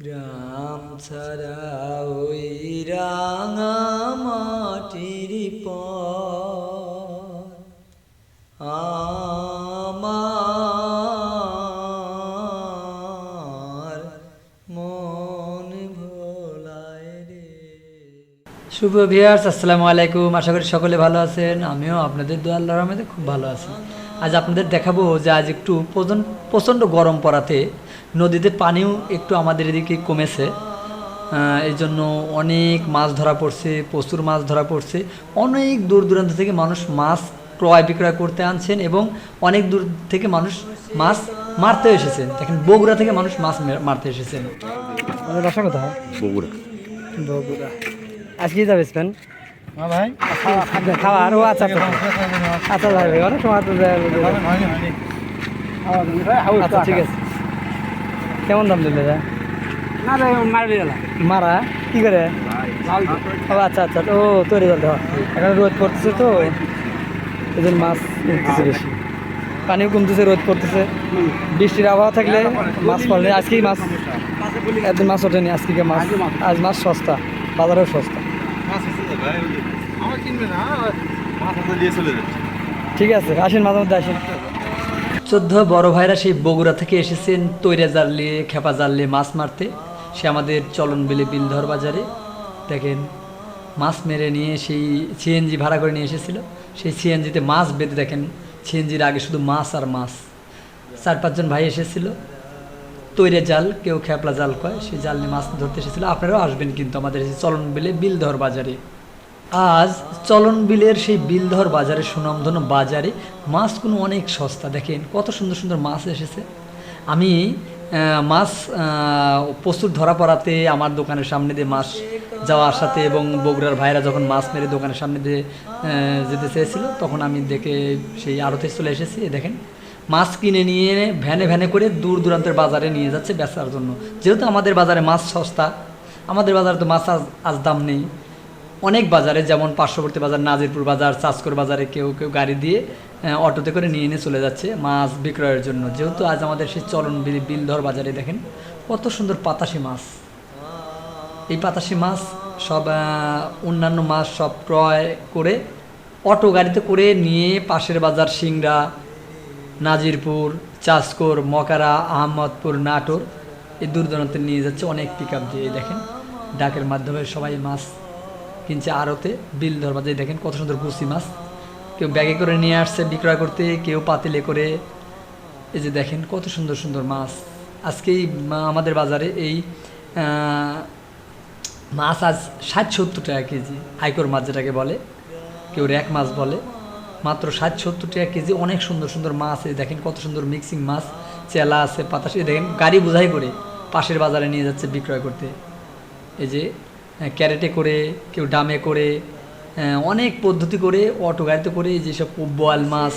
গ্রাম ছাড়া ওই রাঙা মাটির আমার মন রে। শুভ ভিয়ার্স আসসালামু আলাইকুম। আশা করি সকলে ভালো আছেন। আমিও আপনাদের দোয়া আল্লাহর রহমতে খুব ভালো আছি। আজ আপনাদের দেখাবো যে আজ একটু প্রচণ্ড প্রচণ্ড গরম পড়াতে নদীতে পানিও একটু আমাদের এদিকে কমেছে। এই জন্য অনেক মাছ ধরা পড়ছে প্রচুর মাছ ধরা পড়ছে। অনেক দূর দূরান্ত থেকে মানুষ মাছ ক্রয় বিক্রয় করতে আনছেন এবং অনেক দূর থেকে মানুষ মাছ মারতে এসেছেন। দেখেন বগুড়া থেকে মানুষ মাছ মারতে এসেছেন। আমাদের বাসা কোথায়? বগুড়া। বগুড়া। আজকে যাবে ভাই? খাওয়া আরও আচ্ছা আচ্ছা আচ্ছা অনেক সময় আচ্ছা ঠিক আছে। কেমন দাম দিলে যা না রে মারি? কি করে? ও আচ্ছা আচ্ছা ও তৈরি করতে হয় এখন রোদ পড়তেছে তো জন্য মাছ উঠতেছে বেশি। পানিও কমতেছে রোদ পড়তেছে। বৃষ্টির আবহাওয়া থাকলে মাছ পড়লে আজকেই মাছ একদিন মাছ ওঠেনি আজকে মাছ। আজ মাছ সস্তা বাজারেও সস্তা। ঠিক আছে, আসেন মাঝে মধ্যে আসেন। চোদ্দ বড় ভাইরা সেই বগুড়া থেকে এসেছেন, তৈরা জাল নিয়ে খেপা জাল নিয়ে মাছ মারতে। সে আমাদের চলন বিলে বিলধর বাজারে। দেখেন, মাছ মেরে নিয়ে সেই সিএনজি ভাড়া করে নিয়ে এসেছিল। সেই সিএনজিতে মাছ বেঁধে দেখেন সিএনজির আগে শুধু মাছ আর মাছ। চার পাঁচজন ভাই এসেছিল। তৈরে জাল, কেউ খেপলা জাল কয়, সেই জাল নিয়ে মাছ ধরতে এসেছিল। আপনারাও আসবেন কিন্তু আমাদের চলন বিলে বিলধর বাজারে। আজ চলন বিলের সেই বিলধর বাজারে সুনামধন্য বাজারে মাছগুলো অনেক সস্তা। দেখেন কত সুন্দর সুন্দর মাছ এসেছে। আমি মাছ প্রচুর ধরা পড়াতে আমার দোকানের সামনে দিয়ে মাছ যাওয়া আসাতে এবং বগুড়ার ভাইরা যখন মাছ মেরে দোকানের সামনে দিয়ে যেতে চেয়েছিল, তখন আমি দেখে সেই আড়তে চলে এসেছি। দেখেন, মাছ কিনে নিয়ে ভ্যানে ভ্যানে করে দূর দূরান্তের বাজারে নিয়ে যাচ্ছে বেচার জন্য। যেহেতু আমাদের বাজারে মাছ সস্তা, আমাদের বাজারে তো মাছ আজ আজ দাম নেই। অনেক বাজারে, যেমন পার্শ্ববর্তী বাজার, নাজিরপুর বাজার চাষকর বাজারে কেউ কেউ গাড়ি দিয়ে অটোতে করে নিয়ে এনে চলে যাচ্ছে মাছ বিক্রয়ের জন্য। যেহেতু আজ আমাদের সেই চলন বিলধর বাজারে দেখেন, কত সুন্দর পাতাশি মাছ। এই পাতাশি মাছ সব অন্যান্য মাছ সব ক্রয় করে, অটো গাড়িতে করে নিয়ে পাশের বাজার সিংড়া, নাজিরপুর চাষকর মকারা, আহমদপুর, নাটোর, এই দূর দূরান্তে নিয়ে যাচ্ছে অনেক পিক আপ দিয়ে দেখেন, ডাকের মাধ্যমে সবাই মাছ কিনছে আড়তে, বিল ধরবা, যে দেখেন কত সুন্দর কুচি মাছ। কেউ ব্যাগে করে নিয়ে আসছে, বিক্রয় করতে, কেউ পাতিলে করে। এই যে দেখেন কত সুন্দর সুন্দর মাছ। আজকেই আমাদের বাজারে এই মাছ আজ ষাট সত্তর টাকা কেজি আইকর মাছ যেটাকে বলে। কেউ র্যাক মাছ বলে। মাত্র ষাট সত্তর টাকা কেজি, অনেক সুন্দর সুন্দর মাছ। এই দেখেন কত সুন্দর মিক্সিং মাছ। চেলা আছে এই দেখেন গাড়ি বোঝাই করে পাশের বাজারে নিয়ে যাচ্ছে বিক্রয় করতে। এই যে ক্যারেটে করে, কেউ ডামে করে অনেক পদ্ধতি করে অটো গাড়িতে করে যেসব বোয়াল মাছ,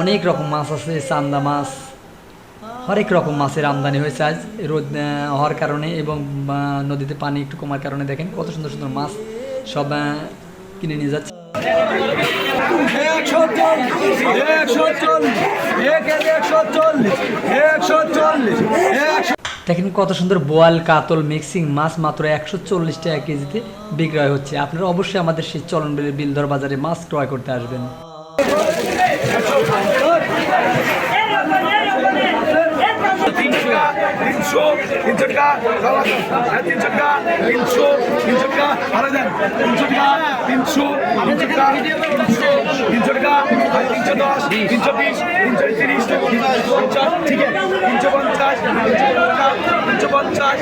অনেক রকম মাছ আছে, চান্দা মাছ, হরেক রকম মাছের আমদানি হয়েছে আজ রোদ হওয়ার কারণে এবং নদীতে পানি একটু কমার কারণে দেখেন কত সুন্দর সুন্দর মাছ সব কিনে নিয়ে যাচ্ছে। একশো চল্লিশ একশো চল্লিশ একশো চল্লিশ, একশো দেখেন কত সুন্দর বোয়াল, কাতল মিক্সিং মাছ মাত্র একশো চল্লিশ টাকা কেজিতে বিক্রয় হচ্ছে। আপনারা অবশ্যই আমাদের সেই চলন বিলধর বাজারে মাছ ক্রয় করতে আসবেন। তিনশো তিনশো টাকা তিনশো টাকা তিনশো তিনশো টাকা ভালো দেন তিনশো টাকা তিনশো তিনশো টাকা তিনশো তিনশো টাকা আর তিনশো দশ তিনশো বিশ তিনশো তিরিশ তিনশো পঞ্চাশ ঠিক আছে তিনশো পঞ্চাশ তিনশো পঞ্চাশ তিনশো পঞ্চাশ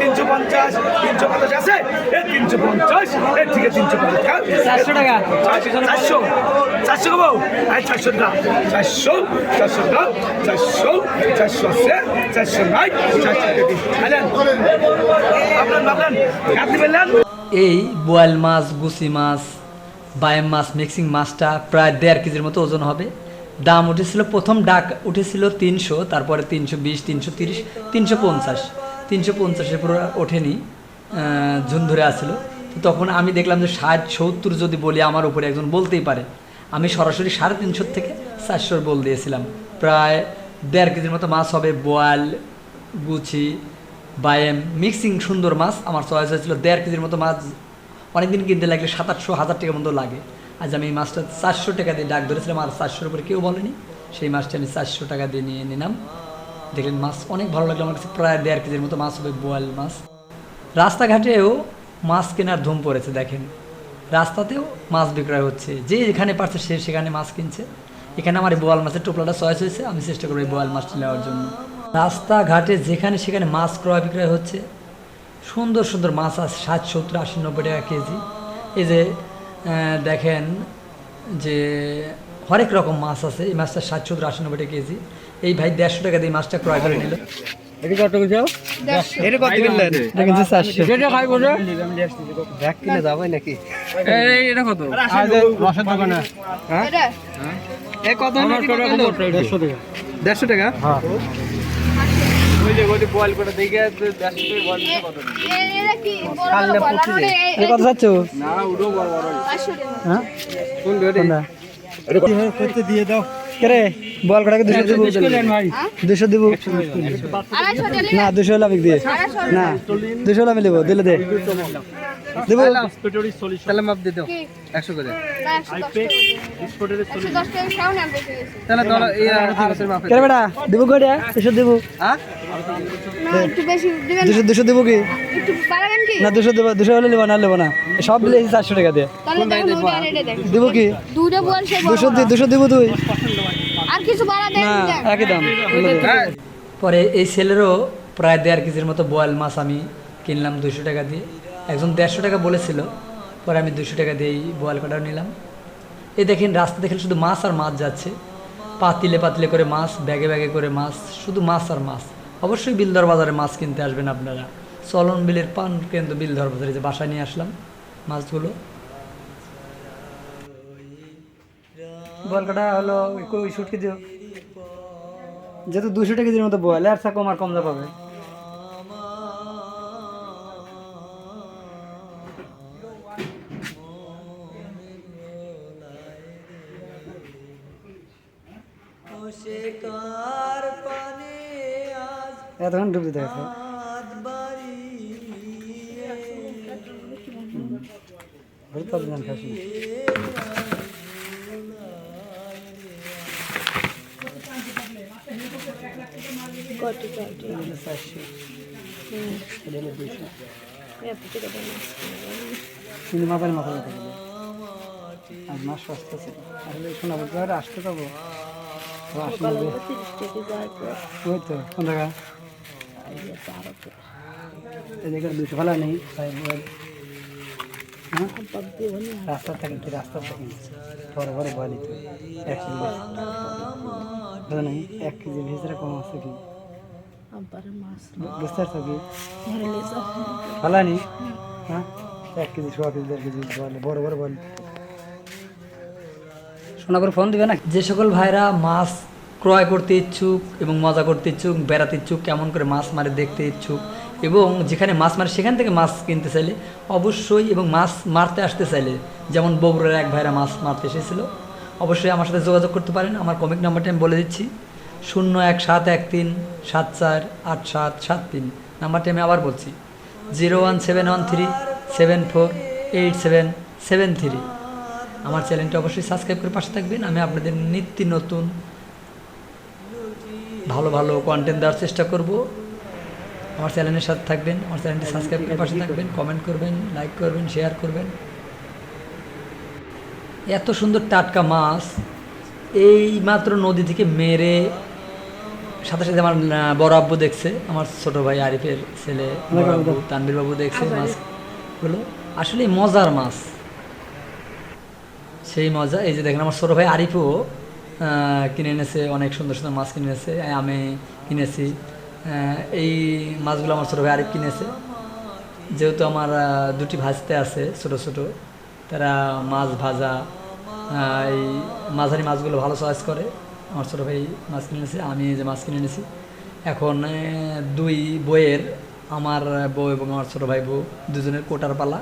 তিনশো পঞ্চাশ তিনশো পঞ্চাশ আছে তিনশো পঞ্চাশ এ ঠিক আছে তিনশো পঞ্চাশ। চারশো টাকা। চারশো চারশো টাকা চারশো চারশো টাকা চারশো চারশো আছে চারশো নাই চারশো আপনার ভাবলেন আপনি বললেন এই বোয়াল মাছ গুচি মাছ বায়াম মাছ মিক্সিং মাছটা প্রায় দেড় কেজির মতো ওজন হবে। দাম উঠেছিল, প্রথম ডাক উঠেছিল তিনশো, তারপরে তিনশো বিশ, তিনশো তিরিশ, তিনশো পঞ্চাশ। তিনশো পঞ্চাশের পুরো ওঠেনি ঝুন ধরে আসছিল। তো তখন আমি দেখলাম যে ষাট, সত্তর যদি বলি আমার উপরে একজন বলতেই পারে। আমি সরাসরি সাড়ে তিনশোর থেকে চারশোর বল দিয়েছিলাম। প্রায় দেড় কেজির মতো মাছ হবে, বোয়াল, গুচি, বায়েম, মিক্সিং সুন্দর মাছ। আমার চয়েস হয়েছিল দেড় কেজির মতো মাছ। অনেকদিন কিনতে লাগলে সাত আটশো, হাজার টাকার মতো লাগে। আজ আমি এই মাছটা চারশো টাকা দিয়ে ডাক ধরেছিলাম, আর চারশোর উপরে কেউ বলেনি। সেই মাছটা আমি চারশো টাকা দিয়ে নিয়ে নিলাম। দেখলেন মাছ অনেক ভালো লাগল, আমার কাছে প্রায় দেড় কেজির মতো মাছ হবে, বোয়াল মাছ। রাস্তাঘাটেও মাছ কেনার ধুম পড়েছে, দেখেন। রাস্তাতেও মাছ বিক্রয় হচ্ছে। যে যেখানে পারছে সে সেখানে মাছ কিনছে। এখানে আমার এই বোয়াল মাছের টোপলাটা চয়েস হয়েছে, আমি চেষ্টা করব এই বোয়াল মাছটা নেওয়ার জন্য। রাস্তাঘাটে যেখানে সেখানে মাছ ক্রয় বিক্রয় হচ্ছে, সুন্দর সুন্দর মাছ আছে, ষাট, সত্তর, আশি, নব্বই টাকা কেজি। এই যে দেখেন যে হরেক রকম মাছ আছে। এই মাছটা ষাট সত্তর আশি নব্বই টাকা কেজি। এই ভাই দেড়শো টাকা দিয়ে মাছটা ক্রয় করে নিল। হ্যাঁ? দেড়শো টাকা। হ্যাঁ করে দেখে এ- কত না উডো বড় বড়। হ্যাঁ? করতে দিয়ে দাও। কেরে বল কটাকে দুশো দেবো ভাই। দুশো দেবো। না দুশো হলে আমি দিয়ে। না দুশো হলে আমি দেবো দিলে দে। দেবো। তাহলে মাপ দিয়ে দাও। একশো করে। তাহলে ধরো এই আর কি বছর মাপ কেরে বেটা দেবো কটা দুশো দেবো। হ্যাঁ? না, একটু বেশি দিবেন না? দুশো দুশো দেবো কি? একটু বাড়াবেন কি? না দুশো দেবো দুশো হলে নেব না নেব না। সব মিলে চারশো টাকা দিয়ে। দেবো? কি? দুশো দুশো দেবো তুই। না একই দাম। পরে এই ছেলেরও প্রায় দেড় কেজির মতো বোয়াল মাছ আমি কিনলাম দুশো টাকা দিয়ে। একজন দেড়শো টাকা বলেছিল পরে আমি দুশো টাকা দিয়েই বোয়াল কাটাও নিলাম। এই দেখেন রাস্তা দেখেন শুধু মাছ আর মাছ যাচ্ছে। পাতিলে পাতিলে করে মাছ ব্যাগে ব্যাগে করে মাছ শুধু মাছ আর মাছ। অবশ্যই বিলদর বাজারে মাছ কিনতে আসবেন আপনারা। চলন বিলের পান কেন্দ্র বিলদর বাজারে যে বাসায় নিয়ে আসলাম মাছগুলো। বলকাটা হলো ওই শুটকে দিও যেহেতু দুশো টাকা কেজির মতো বয়লে আর কম আর কম যা পাবে। এতক্ষণ ডুবে দুশো মাথা আর ছিল আসলে আসতে পাবো ওই তো কোন জায়গা জায়গায়? ভালো নেই হ্যাঁ? রাস্তা থাকে রাস্তা থাকে বড় বড় এক কেজি এক কেজি ভেজরা কম আছে কি? বুঝতে পারছ কি? ভালো নি হ্যাঁ? এক কেজি সোয়া কেজি দেড় কেজি বলে বড় বড় বল শোনাবার ফোন দিবে না যে সকল ভাইরা মাছ ক্রয় করতে ইচ্ছুক এবং মজা করতে ইচ্ছুক, বেড়াতে ইচ্ছুক, কেমন করে মাছ মারে দেখতে ইচ্ছুক এবং যেখানে মাছ মারে সেখান থেকে মাছ কিনতে চাইলে অবশ্যই এবং মাছ মারতে আসতে চাইলে যেমন বগুড়ার এক ভাইরা মাছ মারতে এসেছিল, অবশ্যই আমার সাথে যোগাযোগ করতে পারেন। আমার কমিক নাম্বারটা আমি বলে দিচ্ছি, শূন্য এক সাত এক তিন, সাত চার, আট সাত সাত তিন। নাম্বারটি আমি আবার বলছি zero one seven one three seven four eight seven seven three আমার চ্যানেলটা অবশ্যই সাবস্ক্রাইব করে পাশে থাকবেন আমি আপনাদের নিত্য নতুন ভালো ভালো কন্টেন্ট দেওয়ার চেষ্টা করব। আমার চ্যানেলের সাথে থাকবেন আমার চ্যানেলটি সাবস্ক্রাইব করে পাশে থাকবেন কমেন্ট করবেন লাইক করবেন শেয়ার করবেন। এত সুন্দর টাটকা মাছ এই মাত্র নদী থেকে মেরে সাথে সাথে আমার বড় আব্বু দেখছে আমার ছোট ভাই আরিফের ছেলে তানবীর বাবু দেখছে মাছগুলো আসলে মজার মাছ। সেই মজা এই যে দেখেন আমার ছোট ভাই আরিফও কিনে এনেছে, অনেক সুন্দর সুন্দর মাছ কিনে এনেছে, আমি কিনেছি এই মাছগুলো আমার ছোটো ভাই আরিফ কিনেছে। যেহেতু আমার দুটি ভাজতে আছে, ছোট ছোট, তারা মাছ ভাজা এই মাঝারি মাছগুলো ভালো চয়েস করে। আমার ছোটো ভাই মাছ কিনে এনেছে, আমি যে মাছ কিনে এনেছি। এখন দুই বইয়ের, আমার বউ এবং আমার ছোটো ভাই বউ, দুজনের কোটার পালা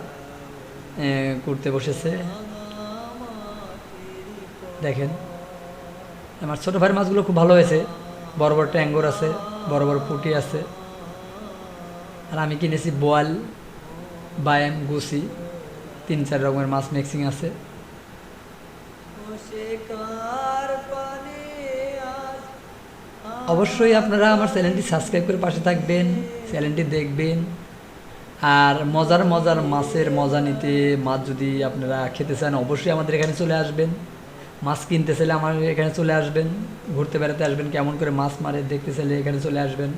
করতে বসেছে। দেখেন। আমার ছোটো ভাইয়ের মাছগুলো খুব ভালো হয়েছে। বড় বড় ট্যাঙ্গর আছে, বড় বড় পুঁটি আছে। আর আমি কিনেছি বোয়াল, বায়াম গুসি তিন চার রকমের মাছ মিক্সিং আছে। অবশ্যই আপনারা আমার চ্যানেলটি সাবস্ক্রাইব করে পাশে থাকবেন, চ্যানেলটি দেখবেন। আর মজার মজার মাছের মজা নিতে মাছ যদি আপনারা খেতে চান, অবশ্যই আমাদের এখানে চলে আসবেন। মাছ কিনতে চাইলে আমার এখানে চলে আসবেন, ঘুরতে বেড়াতে আসবেন, কেমন করে মাছ মারে দেখতে চাইলে এখানে চলে আসবেন।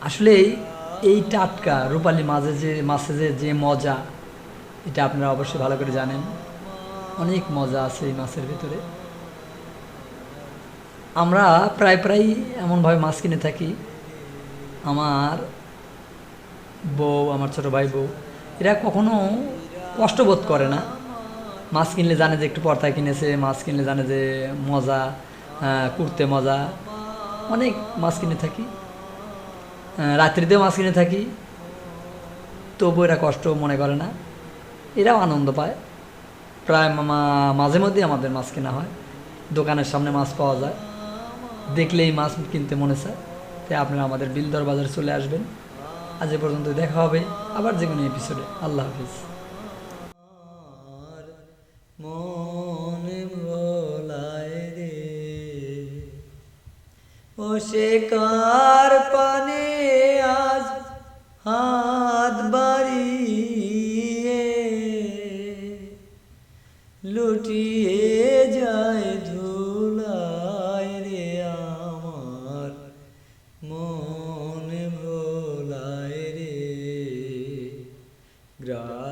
আসলে এই- টাটকা রূপালি মাঝে যে, মাছে যে যে মজা, এটা আপনারা অবশ্যই ভালো করে জানেন। অনেক মজা আছে এই মাছের ভিতরে। আমরা প্রায় প্রায় এমনভাবে মাছ কিনে থাকি। আমার বউ, আমার ছোট ভাই বউ, এরা কখনো কষ্ট বোধ করে না। মাছ কিনলে জানে যে একটু পর্দা কিনেছে, মাছ কিনলে জানে যে মজা কুর্তে মজা। অনেক মাছ কিনে থাকি। রাত্রিতেও মাছ কিনে থাকি। তবু এরা কষ্ট মনে করে না। এরাও আনন্দ পায়। প্রায় মাঝে মধ্যে আমাদের মাছ কেনা হয়। দোকানের সামনে মাছ পাওয়া যায়। দেখলেই মাছ কিনতে মনে চায়। তাই আপনারা আমাদের বিলদর বাজারে চলে আসবেন। আজ এ পর্যন্ত দেখা হবে। আবার যে কোনো এপিসোডে আল্লাহ হাফিজ। কার পানে আজ হাত বাড়িয়ে? লুটিয়ে যায় ধুলায় রে আমার মনে ভোলায় রে। গ্রাম